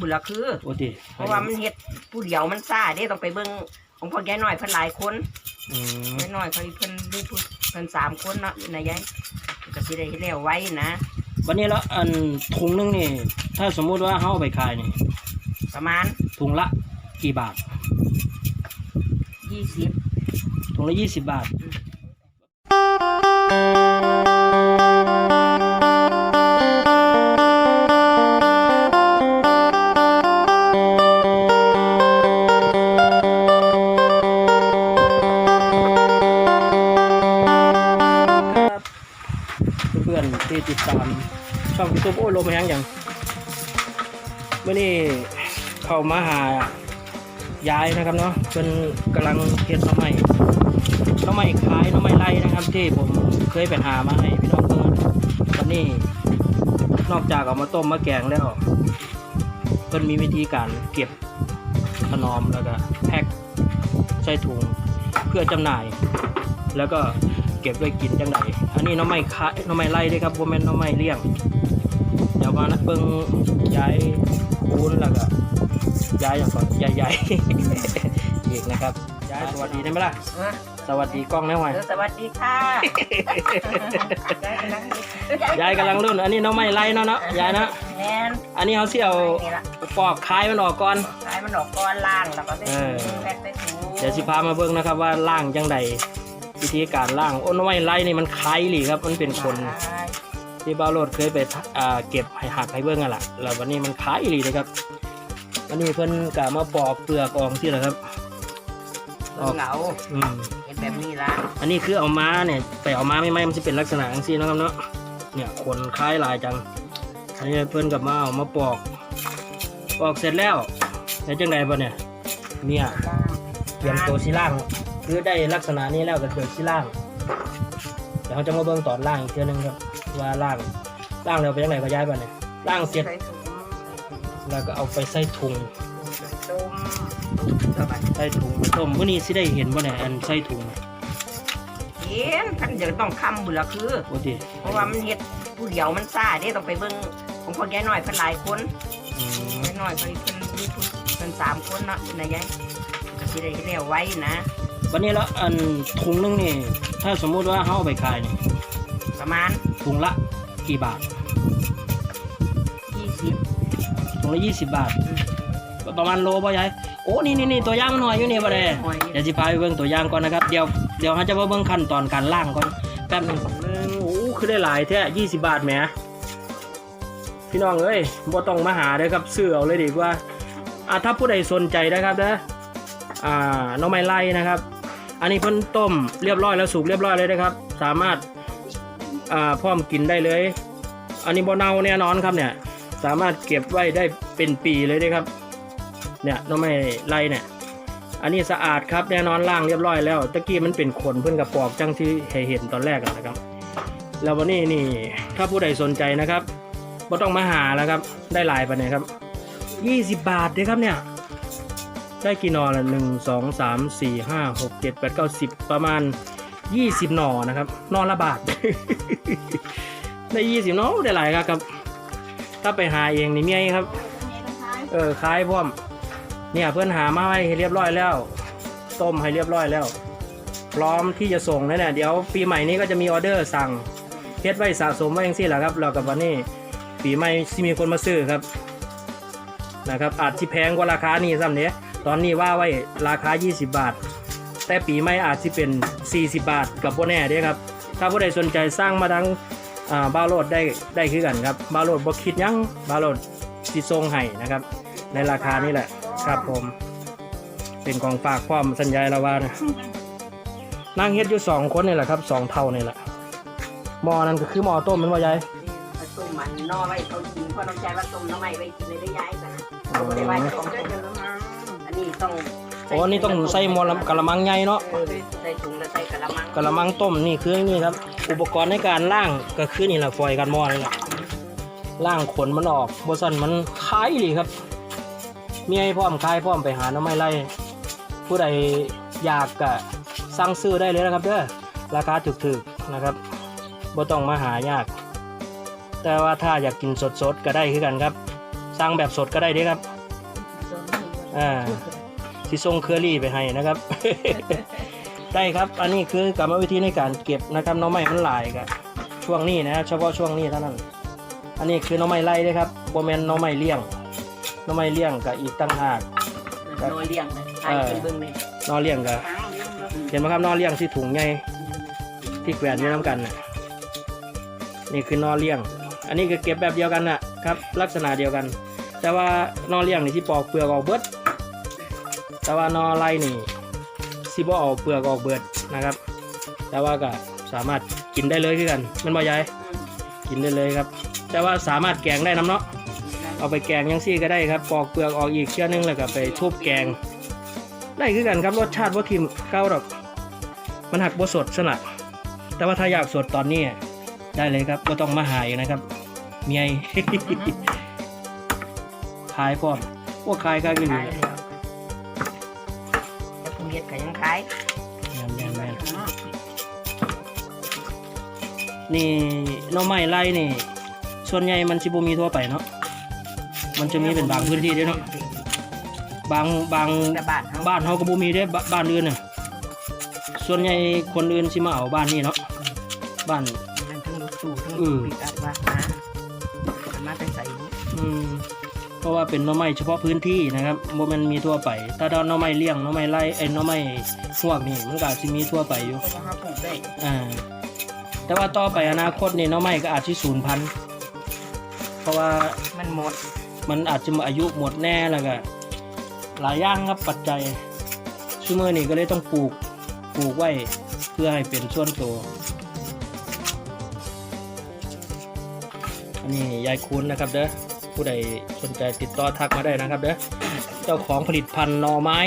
บุละคือ โอ้ติเพราะว่ามันเฮ็ดผู้เดียวมันซ่าเด้ต้องไปเบิ่งของพ่อแก่น้อยเพิ่นหลายคนอืมแก่น้อยเขาเพิ่นมีผู้เพิ่นสามคนเนาะอยู่นะยายก็สิได้เฮ็ดแล้วไว้นะ วันนี้แล้วอันถุงนึงนี่ ถ้าสมมุติว่าเฮาเอาไปขายนี่ประมาณถุงละกี่บาท20ถุงละยี่สิบบาทครั ช่องยูทูบโอ้ลมแห้งอย่างเมื่อนี้เข้ามาหายายนะครับเนาะเป็นกำลังเฮ็ดน้ำใหม่น้ำใหม่ขายน้ำใหม่ไล่นะครับ ที่ผมเคยไปหามาให้พี่น้องเพื่อนวันนี้นอกจากเอามาต้มมาแกงแล้วเพิ่นมีวิธีการเก็บถนอมแล้วก็แพ็คใส่ถุงเพื่อจำหน่าย แล้วก็เก็บไว้กินจังไดอันนี้น้ำไม้ขายน้ำไม้ไล่ด้ครับบ่แมนน้ำไม้เลี้ยง มานะเบิ่งยายคูนแล้วก็ยายอย่างก่อนยายใหญ่อีกนะครับยายสวัสดีได้ไหมล่ะเออสวัสดีกล้องแม่หวายเออสวัสดีค่ะยายกำลังยายกำลังรุ่น อันนี้หน้ำไม้ไล่เนาะเนาะยายเนาะแม่นอันนี้เขาสิเอานี่ล่ะปอกคายมันออกก่อนขายมันออกก้อนล่างแล้วก็ได้เออถุงแพ็คได้ถุงเดี๋ยวสิพามาเบิ่งนะครับว่าล่างจังใดวิธีการล่างโอ้หน้ำไม้ไล่นี่มันคายหลีครับมันเป็นคน ที่บ้าวโรดเคยไปอ่าเก็บให้หักให้เบิ้งอะล่ะแล้ววันนี้มันขายอีหลีเลยครับ วันนี้เพิ่นกะมาปอกเปลือกออกที่แหละครับเหงาอืมเห็นแบบนี้ละอันนี้คือเอามาเนี่ยไปเอามาไม่ไม่มันจะเป็นลักษณะจังซี่นะครับเนาะเนี่ยขนคล้ายลายจังอันนี้เพิ่นกับมาเอามาปอก ปอกเสร็จแล้วแล้วจังไดบ่เนี่ยเนี่ยเตรียมตัวสิล่าง คือได้ลักษณะนี้แล้วก็เกิดสิล่างเดี๋ยวเขาจะมาเบิ่งตอนล่างอีกเทื่อนึงครับว่าล่างล่างแล้วไปจังไดก็ย้ายบ่เนี่ยล่างเสร็จใส่ถุงแล้วก็เอาไปใส่ถุงต้มสบายใส่ถุงต้มมื้อนี้สิได้เห็นบ่เนี่ยอันใส่ถุงเห็นท่านเดี๋ยวต้องคำบุละคือโอ้ติเพราะว่ามันเฮ็ดผู้เดียวมันซ่าเด้ต้องไปเบิ่งของพ่อแก่น้อยเพิ่นหลายคนอืมแก่น้อยเพิ่นเพิ่นมีผู้เพิ่นสามคนเนาะอยู่นะยายก็สิได้เฮ็ดแล้วไว้นะ วันนี้แล้วอันถุงนึงนี่ ถ้าสมมุติว่าเฮาเอาไปขายนี่ประมาณถุงละกี่บาท20ถุงละ20บาท ประมาณโลบ่ยายโอ้นี่นี่นี่ตัวอย่างมันหน่อยอยู่นี่บ่ได้หอยเดี๋ยวสิพาไปเบิ่งตัวอย่างก่อนนะครับ เดี๋ยวเดี๋ยวเราจะมาเบิ่งขั้นตอนการล่างก่อนแป๊บหนึงหนึ่งโอ้คือได้หลายแท้20บาทแหมพี่น้องเอ้ยบ่ต้องมาหาเด้อครับซื้อเอาเลยดีกว่าอ่าถ้าผู้ใดสนใจนะครับนะอ่าหน้องไม้ไล่นะครับ อันนี้เพิ่นต้มเรียบร้อยแล้วสุกเรียบร้อยเลยนะครับ สามารถอ่าพร้อมกินได้เลย อันนี้บ่เน่าแน่นอนครับเนี่ยสามารถเก็บไว้ได้เป็นปีเลยเด้ครับ เนี่ยน้องไม้ไล่เนี่ย อันนี้สะอาดครับแน่นอนล่างเรียบร้อยแล้วตะกี้มันเป็นขนเพื่อนกระปอกจังที่ให้เห็นตอนแรกนะครับ แล้ววันนี้นี่ถ้าผู้ใดสนใจนะครับก็ต้องมาหาแล้วครับ ได้หลายปะเนี่ยครับยี่สิบบาทเด้ครับเนี่ย ได้กี่หนอละหนึ่งสองสามสี่ห้าหกเจ็ดแปดเก้าสิบประมาณยี่สิบหนอนะครับหนอละบาท ได้ยี่สิบหนอได้หลายครับ ถ้าไปหาเองนี่เมียครับ เออขายพร้อม เนี่ยเพื่อนหามาให้เรียบร้อยแล้ว ต้มให้เรียบร้อยแล้ว พร้อมที่จะส่งแล้วเนี่ยเดี๋ยวปีใหม่นี้ก็จะมีออเดอร์สั่งเฮ็ดไว้สะสมไว้ยังซี่แหละครับแล้วกับวันนี้ปีใหม่สิมีคนมาซื้อครับ นะครับอาจที่แพงกว่าราคานี้ซ้ำเนี้ยตอนนี้ว่าไว้ราคา 20 บาท แต่ปีใหม่อาจจะเป็น 40 บาทกับพวกแน่เด้ครับ ถ้าผู้ใดสนใจสร้างมาดังอ่าบาโหลดได้ได้คือกันครับบาโหลดบ่คิดยังบาโหลดสิทรงให้นะครับ ในราคานี้แหละครับผม เป็นของฝากความสัญญาละว่านะนั่งเฮ็ดอยู่สองคนนี่แหละครับสองเท่านี่แหละหมอนั้นก็คือหมอต้มมันว่ายาย มมันนอไว้เขากินเพราะน้องใจว่าต้มน้ำใหม่ไว้กินเลยได้ย้ายกันนะเขาบ่ได้ว่าจะของต้มอันนี้ต้องโอ้อันนี่ต้องใส่หม้อละกะละมังใหญ่เนาะเออใส่ถุงแล้วใส่กะละมังกะละมังต้มนี่คือนี่ครับ อุปกรณ์ในการล่างก็คือนี่แหละฟอยล์กันหม้อนี่แหละล่างขนมันออกบสันมันคล้ายอีหลีครับ มีให้พร้อมคล้ายพร้อมไปหาหน้ำไม้ไล่ผู้ใดอยากกะสั่งซื้อได้เลยนะครับเด้อราคาถูกๆนะครับบ่ต้องมาหายาก แต่ว่าถ้าอยากกินสดๆก็ได้คือกันครับ สั่งแบบสดก็ได้เด้ครับ อ่าสิส่งเคอรี่ไปให้นะครับ ได้ครับ อันนี้คือกรรมวิธีในการเก็บนะครับหน้องไม้มันหลายครับช่วงนี้นะเฉพาะช่วงนี้เท่านั้น อันนี้คือหน้องไม้ไล่เลยครับโบแมนหน้องไม้เลี้ยงหน้องไม้เลี้ยงกับอีกตั้งหากโนเลี้ยงนะใครเป็นเบิ่งเลยหนอเลี้ยงกับเห็นไหมครับหนอเลี้ยงที่ถุงใหญ่ที่แขวนอยู่น้ำกันน่ะนี่คือหนอเลี้ยง อันนี้ก็เก็บแบบเดียวกันนะครับ ลักษณะเดียวกัน แต่ว่านอเลี้ยงนี่ที่ปอกเปลือกออกเบิด แต่ว่านอไล่นี่สิบ่ออกเปลือกออกเบิดนะครับ แต่ว่าก็สามารถกินได้เลยคือกันมันบ่ยายกินได้เลยครับ แต่ว่าสามารถแกงได้น้ำเนาะเอาไปแกงยังซี่ก็ได้ครับ ปอกเปลือกออกอีกเชื่อนึงแล้วก็ไปทุบแกง ได้คือกันครับรสชาติว่าทิมเก้าดอก มันหักบสดสนัดแต่ว่าถ้าอยากสดตอนนี้ได้เลยครับก็ต้องมาหายนะครับ เมียขายพร้อมพวกขายก็กินขายแล้วแล้วคุณเฮ็ดก็ยังขายแม่นแม่นนี่หน้องไม้ไล่นี่ ส่วนใหญ่มันสิบ่มีทั่วไปเนาะมันจะมีเป็นบางพื้นที่เด้วยเนาะบางบางแต่บ้านเฮาบ้านเขาก็บ่มีเด้บบ้านอื่นน่ะส่วนใหญ่คนอื่นสิมาเอาบ้านนี้เนาะบ้านมันทั้งรถตู้ทั้งอืมปิกอั เพราะว่าเป็นหน่อไม้เฉพาะพื้นที่นะครับโมมันมีทั่วไป ถ้าดอนหน่อไม้เลี้ยงหน่อไม้ไร่ไอ้หน่อไม้พวกนี่มันก็อาจจะมีทั่วไปอยู่เพราะว่าเขาปลูกได้อ่าแต่ว่าต่อไปอนาคตนี่หน่อไม้ก็อาจจะสูญพันธุ์เพราะว่ามันหมด มันอาจจะอายุหมดแน่แล้วก็หลายอย่างครับปัจจัยซูเมอร์นี่ก็เลยต้องปลูกปลูกไว้เพื่อให้เป็นส่วนตัวอันนี้ยายคุณนะครับเด้อ ผู้ใดสนใจติดต่อทักมาได้นะครับเด้อเจ้าของผลิตภัณฑ์หน่อไม้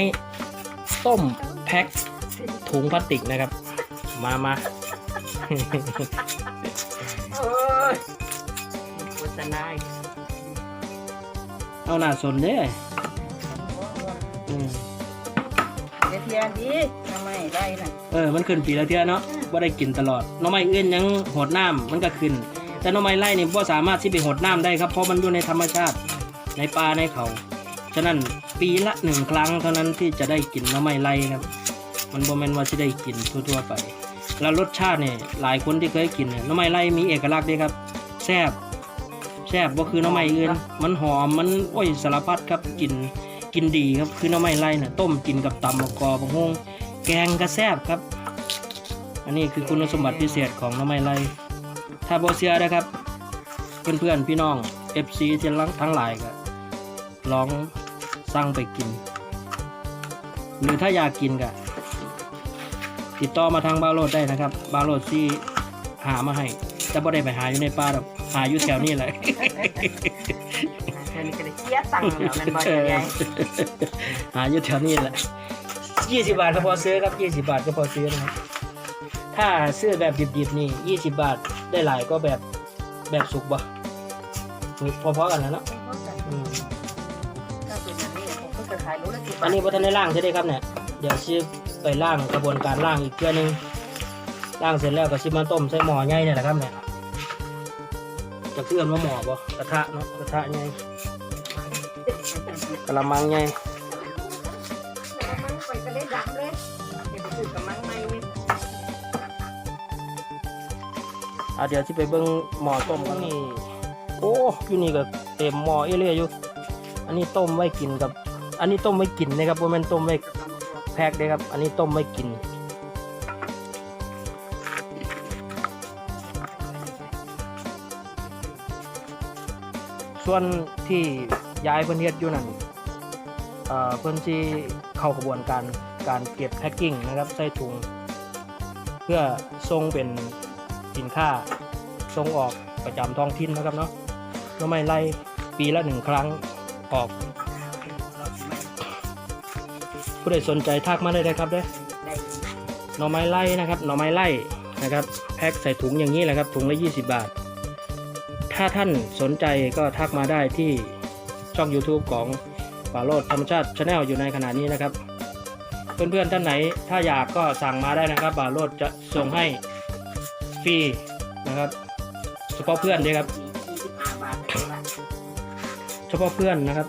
ต้มแพ็คถุงพลาสติกนะครับ มามาโอ้ยโฆษณาอีกเอาหน้าสนเด้ออืมเดี๋ยวเทียนดีทำไมได้น่ะ เออ มันขึ้นปีละเทื่อเนาะว่าได้กินตลอดหน่อไม้อื่นยังหดน้ำมันก็ขึ้น แต่น่อไม้ไร่เนี่ยบ่สามารถที่ไปหดน้ำได้ครับเพราะมันอยู่ในธรรมชาติในป่าในเขา ฉะนั้นปีละหนึ่งครั้งเท่านั้นที่จะได้กินน่อไม้ไร่ครับมันบ่แม่นว่าจะได้กินทั่วๆไป แล้วรสชาติเนี่ยหลายคนที่เคยกินเนี่ยน่อไม้ไร่มีเอกลักษณ์ด้วยครับแซ่บแซ่บบ่คือน่อไม้อื่นมันหอมมันโอ้ยสารพัดครับกินกินดีครับคือน่อไม้ไร่น่ะต้มกินกับตำมะกอบะฮงแกงก็แซบครับ อันนี้คือคุณสมบัติพิเศษของน่อไม้ไร่ ถ้าบ่เชื่อนะครับ เพื่อนๆพี่น้อง FC ที่รังทั้งหลายก็ลองสั่งไปกิน หรือถ้าอยากกินก็ติดต่อมาทางบาโรดได้นะครับ บาโรดที่หามาให้ แต่บ่ได้ไปหาอยู่ในป่าหรอกหาอยู่แถวนี้แหละเธอนี่ก็ได้เสียตังค์แล้วมันบ่ได้ไงหาอยู่แถวนี้แหละยี่สิบาทก็พอซื้อครับยี่สิบาทก็พอซื้อนะครับ ถ้าซื้อแบบดิบๆนี่ยี่สิบาท ได้หลายก็แบบแบบสุกบ่พอๆกันแล้วเนาะอืมถ้าเป็นอันนี้ผมก็จะขายรู้ละสิบบาอัทนนี้พอทันได้ล่างใช่ไหมครับเนี่ยเดี๋ยวชิไปล่างกระบวนการล่างอีกเพื่อนึงล่างเสร็จแล้วก็ชิมาต้มใส่หม้อใหญ่เนี่ยแหละครับเนี่ยจะเพื่อนว่าหม้อบ่กระทะเนาะกระทะใหญ่กระมังใหญ่ อะเดี๋ยวที่ไปเบิ้งหม้อต้มกันนี่โอ้อยู่นี่ก็เต็มหม้อเอเล่อยู่ อันนี้ต้มไว้กินกับ อันนี้ต้มไว้กินนะครับบ่แม่นต้มไว้แพ็คเด้ครับ อันนี้ต้มไว้กินส่วนที่ย้ายเพิ่นเฮ็ดอยู่นั่นเอ่อเพิ่เข้ากระบวนการการเก็บแพ็คกิ้งนะครับใส่ถุง เพื่อส่งเป็น สินค้าส่งออกประจำท้องถิ่นนะครับเนาะก็ไม่ไล่ปีละหนึ่งครั้งออก ผู้ใดสนใจทักมาได้เลยครับเด้อได้หน่อไม้ไล่นะครับหน่อไม้ไล่นะครับแพ็คใส่ถุงอย่างนี้แหละครับถุงละ 20 บาท ถ้าท่านสนใจก็ทักมาได้ที่ช่อง YouTube ของป่าโรดธรรมชาติชาแนลอยู่ในขณะนี้นะครับ เพื่อนๆท่านไหนถ้าอยากก็สั่งมาได้นะครับป่าโรดจะส่งให้ ฟรีนะครับเฉพาะเพื่อนด้วยครับยี่สิบห้าบาทเลยว่ะเฉฉพาะเพื่อนนะครับ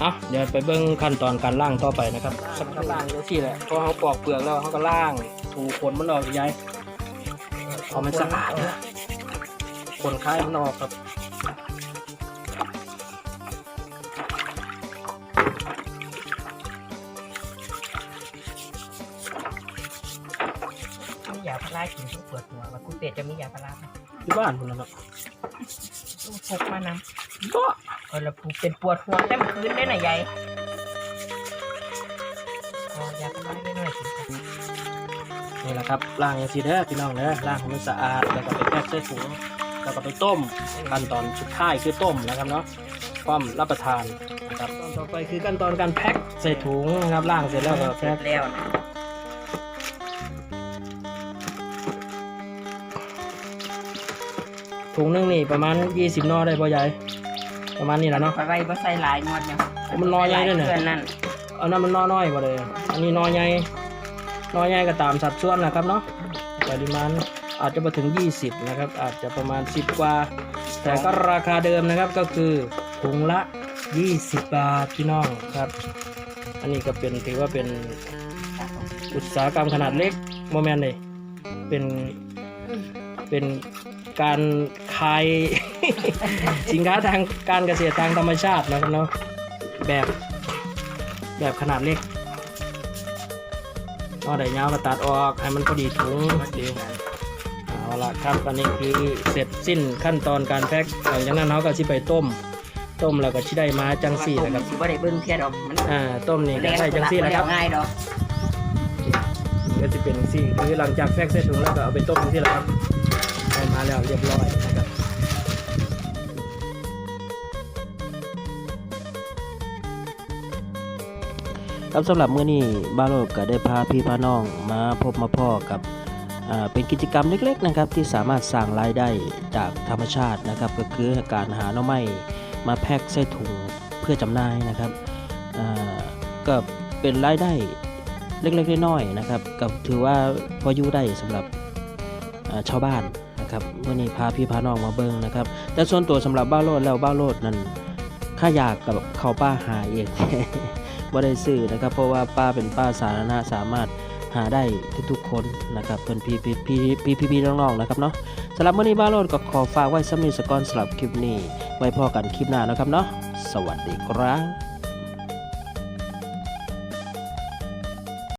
เอาเดี๋ยวไปเบิ้งขั้นตอนการล่างต่อไปนะครับสักล่างจังซี่แหละพอเขาปอกเปลือกแล้วเขาก็ล่างถูขนมันออกย้ายเอามันสะอาดนะขนคล้ายมันออกครับ วดหัวว่าคุณเป็ดจะมียาพาราไหมที่บ้านคนนั้นเนาะต้องพกมานำก็เออแล้วผูเป็นปวดหัวแต่เมื่อคืนได้หน่ะยายอ๋อยาพาราได้หน่อยสินี่แหละครับล่างอย่างสีเด้อพี่น้องเด้อล่างให้มันสะอาดแล้วก็ไปแพ็คใส่ถุงแล้วก็ไปต้มขั้นตอนสุดท้ายคือต้มนะครับเนาะความรับประทานนะครับตอนต่อไปคือขั้นตอนการแพ็คใส่ถุงนะครับล่างเสร็จแล้วก็แพ็คแล้วนะ ถุงหนึงนี่ประมาณ20นอได้ป่ะยายประมาณนี้แหละเนาะไปไว้บ่ใส่หลายงวดเนี่ยมันน้อยใหญ่ด้วยเนี่ยเพื่อนนั่นเอานั้นมันนอน้อยกว่าเลยอันนี้นอใหญ่นอใหญ่ก็ตามสัดส่วนนะครับเนาะปริมาณอาจจะมาถึง 20 นะครับ อาจจะประมาณ 10 กว่า แต่ก็ราคาเดิมนะครับก็คือถุงละ 20 บาทพี่น้องครับ อันนี้ก็เป็นถือว่าเป็นอุตสาหกรรมขนาดเล็กโมเมนต์เลยเป็นเป็นการ ขายสินค้าทางการเกษตรทางธรรมชาตินะครับเนาะแบบแบบขนาดเล็กเอาได้ยาวก็ตัดออกให้มันพอดีถุงเดียวเอาละครับอันนี้คือเสร็จสิ้นขั้นตอนการแพ็คหลังจากนั้นเขาก็สิไปต้ม ต้มแล้วก็ชิได้มาจังสี่นะครับสิบ่ได้เบิ่งเทียดอกมันอ่าต้มนี่ก็ใช่จังสี่นะครับง่ายดอกก็จะเป็นสี่คือหลังจากแพ็คใส่ถุงแล้วก็เอาไปต้มที่แล้วครับได้มาแล้วเรียบร้อย ครับสำหรับมื้อนี้บ้าโลกก็ได้พาพี่พาน้องมาพบมาพ่อกับเป็นกิจกรรมเล็กๆนะครับที่สามารถสร้างรายได้จากธรรมชาตินะครับ ก็คือการหาหน่อไม้มาแพ็คใส่ถุงเพื่อจำหน่ายนะครับก็เป็นรายได้เล็กๆน้อยๆนะครับกับถือว่าพออยู่ได้สำหรับชาวบ้านนะครับเมื่อนี้พาพี่พาน้องมาเบิ่งนะครับแต่ส่วนตัวสำหรับบ้าโลดแล้วบ้าโลดนั้นข้าอยากกับเขาป้าหาเอง บ่ได้ซื้อนะครับ เพราะว่าป้าเป็นป้าสาธารณะสามารถหาได้ทุกๆคนนะครับเพื่อนพี่พี่พี่พี่พี่พี่น้องๆนะครับเนาะสำหรับเมื่อนี้บ้าโลดก็ขอฝากไว้สำหรับสกอนสำหรับคลิปนี้ ไว้พอกันคลิปหน้านะครับเนาะสวัสดีครับ